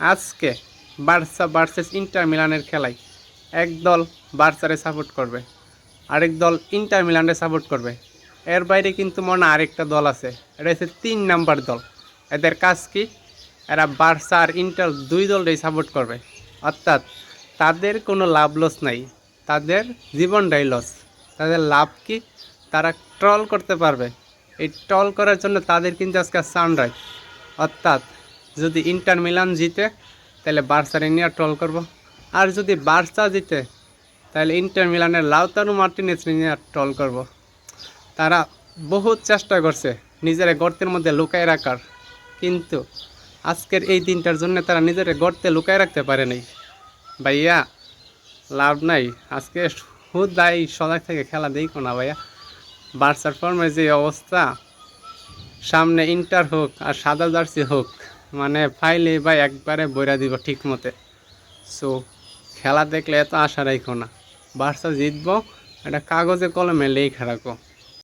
আজকে Barca versus inter মিলানের খেলায় এক দল বার্সারে সাপোর্ট করবে, আরেক দল ইন্টার মিলানে সাপোর্ট করবে। এর বাইরে কিন্তু মনে আরেকটা দল আছে, এটা হচ্ছে তিন নাম্বার দল। এদের কাজ কি? এরা বার্সা আর ইন্টার দুই দলটাই সাপোর্ট করবে। অর্থাৎ তাদের কোনো লাভ লস নাই, তাদের জীবনটাই লস তাদের লাভ কি? তারা ট্রল করতে পারবে। এই ট্রল করার জন্য তাদের কিন্তু আজকে সানরাইজ অর্থাৎ যদি ইন্টার মিলান জিতে, তাহলে বার্সারে নিয়ে ট্রল করব। আর যদি বার্সা জিতে, তাহলে ইন্টার মিলানের লাউতারু মার্টিনেজ নিয়ে ট্রল করব। তারা বহুত চেষ্টা করছে নিজের গর্তের মধ্যে লুকায় রাখার, কিন্তু আজকের এই দিনটার জন্য তারা নিজের গর্তে লুকায় রাখতে পারে নাই। ভাইয়া, লাভ নাই। আজকে হুদাই সজাগ থেকে খেলা দেখো না ভাইয়া। বার্সার ফর্মের যে অবস্থা, সামনে ইন্টার হোক আর সাদা জার্সি হোক মানে ফাইলে বা একবারে বইরা দিব ঠিক মতে সো খেলা দেখলে এত আশা রাখো না। বার্সা জিতবো এটা কাগজে কলমে লেখা রাখো।